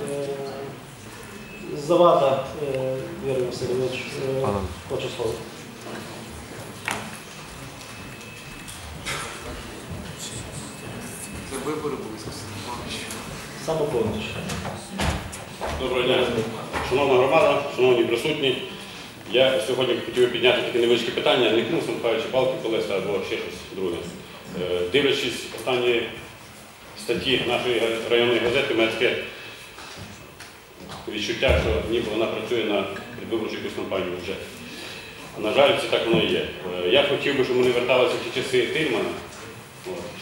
Е, Завада е, Юрій Васильович е, хоче слово. Це вибори були Степанович. Самопоміч. Доброго дня, шановна громада, шановні присутні. Я сьогодні хотів би підняти таке невеличке питання, не кнув пхаючи палки колеса або ще щось друге. Дивлячись останні статті нашої районної газети, мене таке відчуття, що ніби вона працює на предвиборчу якусь кампанію вже. На жаль, це так воно і є. Е, Я хотів би, щоб ми не верталися в ті часи Тильмана,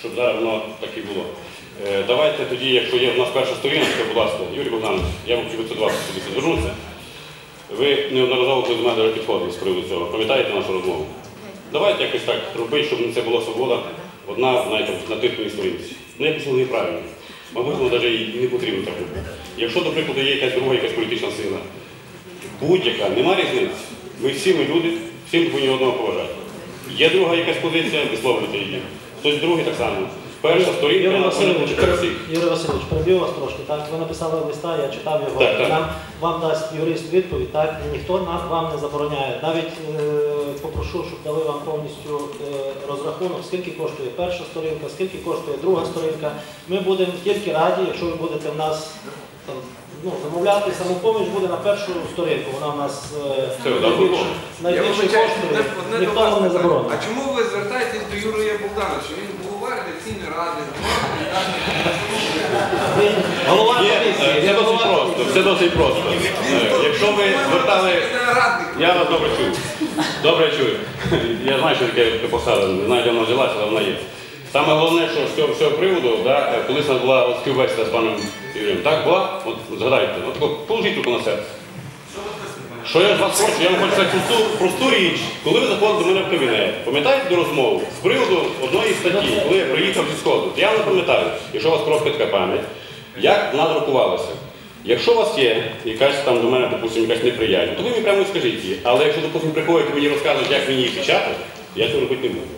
щоб зараз воно так і було. Е, Давайте тоді, якщо є в нас перша сторіночка, будь ласка, Юрій Богданович, я вам хотів до вас звернутися. Ви неодноразово до мене підходили з приводу цього. Пам'ятаєте нашу розмову? Давайте якось так робити, щоб це була свобода одна, знаєте, на тихій сторінці. Ну якось воно неправильно. Мабуть, воно навіть і не потрібно так робити. Якщо, до прикладу, є якась друга якась політична сила, будь-яка, нема різниці. Ми всі ми люди, всім повинні одного поважати. Є друга якась позиція, висловлюйте її. Хтось другий так само. Перша сторінка Юрій Васильович. Юрій Васильович, переб'ю вас трошки. Так, ви написали листа, я читав його. Так, так. Нам вам дасть юрист відповідь, так і ніхто нам вам не забороняє. Навіть е, попрошу, щоб дали вам повністю е, розрахунок, скільки коштує перша сторінка, скільки коштує друга сторінка. Ми будемо тільки раді, якщо ви будете в нас там, ну, замовляти самопоміч буде на першу сторінку. Вона в нас е, Це, найбільше. Я вибачаюсь, коштує. одне- одне Ніхто вас вам не питання. заборонить. А чому ви звертаєтесь до Юрія Богдановича? Він голова редакційної ради, Ви голова Є, комісії, е, Все досить голова просто. Все досить просто. Е, Якщо ви звертали. Я вас добре чую. Добре чую. Я знаю, що таке посада, не знаю, де вона взялася, але вона є. Саме головне, що з цього, з цього приводу, да, е, колись нас була от співбесіда з паном Юрієм. Так була? От згадайте, от положіть руку на серце. Що я з вас хочу? Я вам хочу сказати просту, просту річ. Коли ви заходили до мене в кабінет, пам'ятаєте до розмову з приводу одної статті, коли я приїхав зі сходу, я не пам'ятаю, якщо у вас трохи така пам'ять, як вона друкувалася. Якщо у вас є якась там до мене, допустимо, якась неприязнь, то ви мені прямо скажіть її. Але якщо, допустимо, приходите мені розказують, як мені її печатати, я цього робити не буду.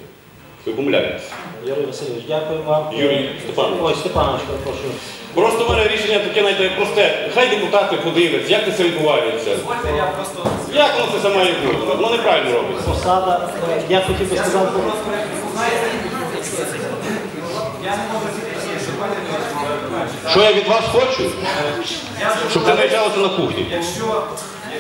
Ви помиляєтесь. Юрій Васильович, дякую вам. Юрій Степанович. Ой, Степанович, перепрошую. Просто в мене рішення таке знаєте, просте. Хай депутати подивляться, як це все відбувається. Як воно це саме бути? Воно неправильно робиться. Посада, е, я хотів би сказати, Що я від вас хочу? Щоб це не почалося на кухні. Якщо,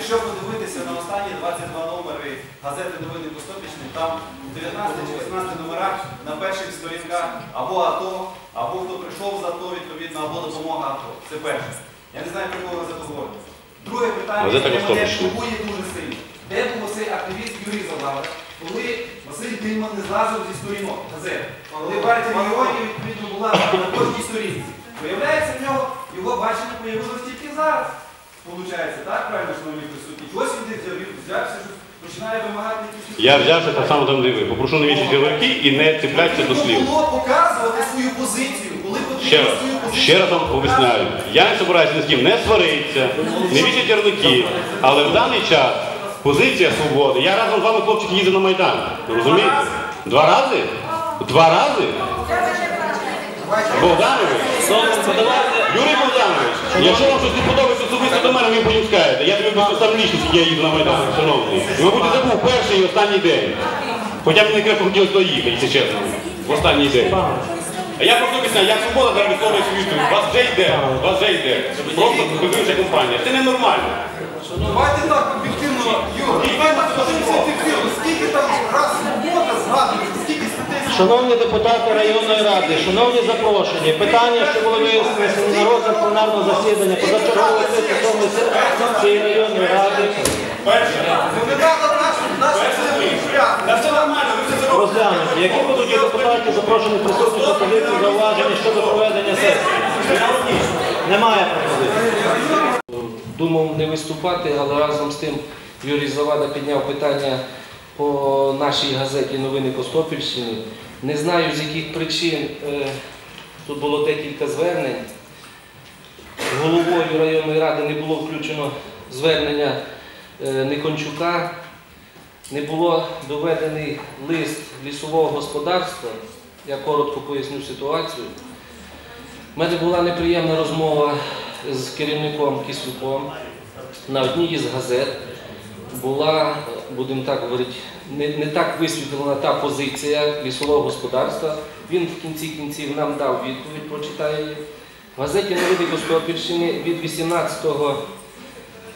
якщо подивитися на останні 22 номери газети Новини Костопічні, там 19 чи 18 номерах на перших сторінках або АТО, або хто прийшов з АТО, відповідно, або допомога АТО. Це перше. Я не знаю, про кого ви говорите. Друге питання, яке мене «Костопічна». дуже сильно. Де був цей активіст Юрій Завада, коли Василь Тильман не злазив зі сторінок газет? Коли партія регіонів, відповідно, була на кожній сторінці. Виявляється, в нього його бачення появилось тільки зараз. Получається, так? Правильно, шановні присутні? Ось він десь взявся, починає вимагати якісь... Я взявся так само там, де ви. Попрошу не вішати ярлики і не цеплятися до слів. було показувати свою позицію, коли Ще потрібно раз, свою позицію. ще раз вам об'ясняю. Я не збираюся ні з ким не сваритися, не вішати ярлики, але в даний час позиція свободи. Я разом з вами, хлопчики, їздив на Майдан. Розумієте? Два рази? Два рази? Богданович? Юрій Богданович, якщо вам щось не подобається особисто до мене, ви потім скажете. Я тобі просто сам лічно, скільки я їду на Майдан, шановний. І, мабуть, я забув перший і останній день. Хоча мені крепко хотілося туди їхати, якщо чесно. В останній день. А я просто об'ясняю, як свобода зараз висловлює свою відповідь. Вас вже йде, вас вже йде. Просто вибивча компанія. Це ненормально. Давайте так об'єктивно, Юр, шановні депутати районної ради, шановні запрошені, питання, що були винесені на розгляд пленарного засідання позачергової сесії цієї районної ради. Та розглянуті. Які будуть у депутатів запрошені присутні пропозиції зауваження щодо проведення сесії? Немає пропозиції. думав не виступати, але разом з тим Юрій Завада підняв питання по нашій газеті Новини Костопільщини. Не знаю з яких причин е, тут було декілька звернень. Головою районної ради не було включено звернення е, Никончука, не було доведений лист лісового господарства. Я коротко поясню ситуацію. У мене була неприємна розмова з керівником Кислюком на одній із газет була, будемо так говорити, не, не так висвітлена та позиція лісового господарства. Він в кінці кінців нам дав відповідь, прочитаю її. В газеті Новини Костопільщини від 18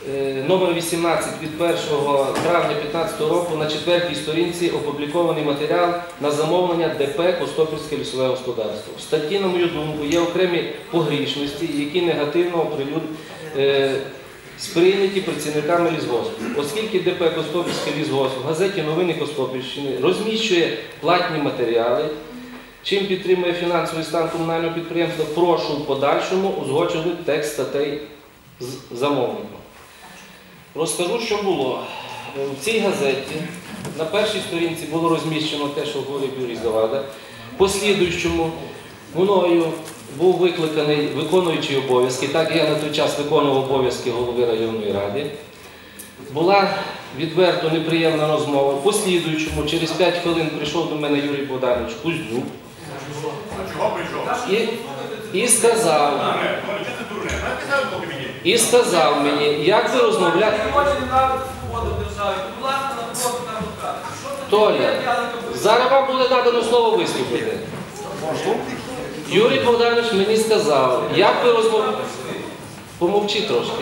Е, Номер 18 від 1 травня 2015 року на четвертій сторінці опублікований матеріал на замовлення ДП Костопільське лісове господарство. В статті, на мою думку, є окремі погрішності, які негативно оприлюд... сприйняті працівниками лісгоспу. Оскільки ДП Костопільське лісгосп в газеті Новини Костопільщини розміщує платні матеріали, чим підтримує фінансовий стан комунального підприємства, прошу в подальшому узгоджувати текст статей з замовником. Розкажу, що було. В цій газеті на першій сторінці було розміщено те, що говорив Юрій Завада. Послідуючому мною був викликаний виконуючий обов'язки, так я на той час виконував обов'язки голови районної ради. Була відверто неприємна розмова. Послідуючому, через 5 хвилин прийшов до мене Юрій Богданович Кузнюк і, і сказав, і сказав мені, як ви розмовляєте. Толя, зараз вам буде надано слово виступити. Юрій Богданович мені сказав, як ви розмовляєте. Помовчи трошки.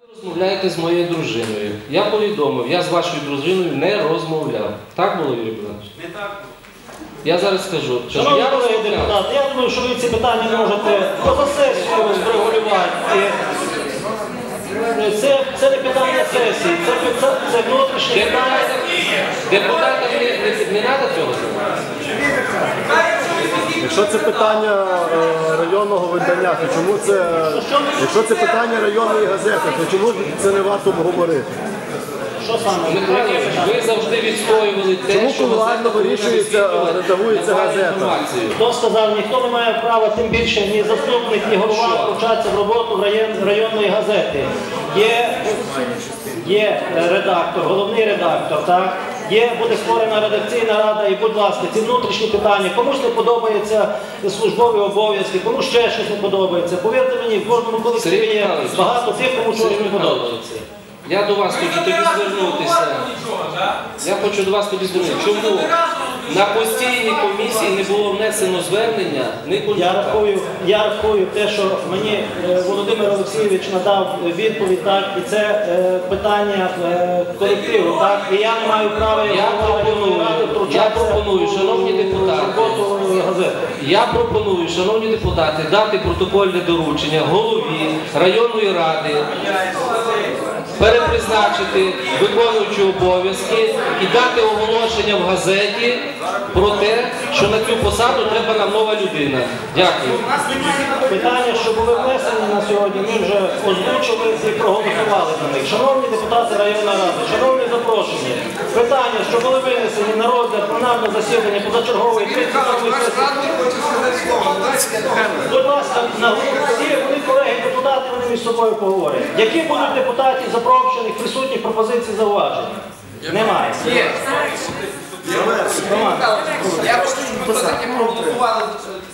Ви розмовляєте з моєю дружиною. Я повідомив, я з вашою дружиною не розмовляв. Так було, Юрій Богданович? Не так. Я зараз скажу. Кажу, Шановні я колеги розмовляв. депутати, я думаю, що ви ці питання можете поза сесією врегулювати. Це, це не питання сесії, це, це, це внутрішнє питання. Депутатам, не, не, не треба. Якщо це питання е, районного видання, то чому це якщо це питання районної газети, то чому це не варто обговорити? Що саме? Ви завжди відстоювали те, Чому що повинна вирішується, висвітлювати редагується газета? Хто сказав, ніхто не має права, тим більше ні заступник, ні голова втручатися в роботу районної газети. Є, є е, редактор, головний редактор, так? Є, буде створена редакційна рада, і будь ласка, ці внутрішні питання, комусь не подобаються службові обов'язки, комусь ще щось не подобається. Повірте мені, в кожному колективі є багато тих, кому щось не подобається. Я до вас хочу тобі звернутися. Я хочу до вас тоді звернутися. Чому на постійній комісії не було внесено звернення? Не Я рахую, я рахую те, що мені е, Володимир Олексійович надав відповідь, так, і це е, питання е, колективу, так, і я не маю права Я пропоную, я пропоную, шановні депутати. газети. Я пропоную, шановні депутати, дати протокольне доручення голові районної ради, перепризначити виконуючі обов'язки і дати оголошення в газеті про те, що на цю посаду треба нам нова людина. Дякую. Питання, що були внесені на сьогодні, ми вже озвучили і проголосували за них. Шановні депутати районної ради, шановні запрошені, питання, що були винесені на розгляд пленарного засідання позачергової 37 сесії радник хоче сказати слово. Дайте Будь ласка, на всі вони колеги депутати вони між собою поговорять. Які будуть депутатів запрошених, присутніх пропозицій зауважень? Немає. Є. Я хочу, щоб ми все-таки проголосували,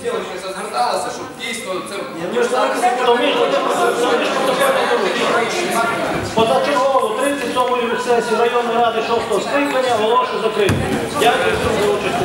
дівчинка зверталася, щоб дійсно це... То між Позачергову 37-ю сесію районної ради 6-го скликання оголошую закритою. Дякую всім за участь.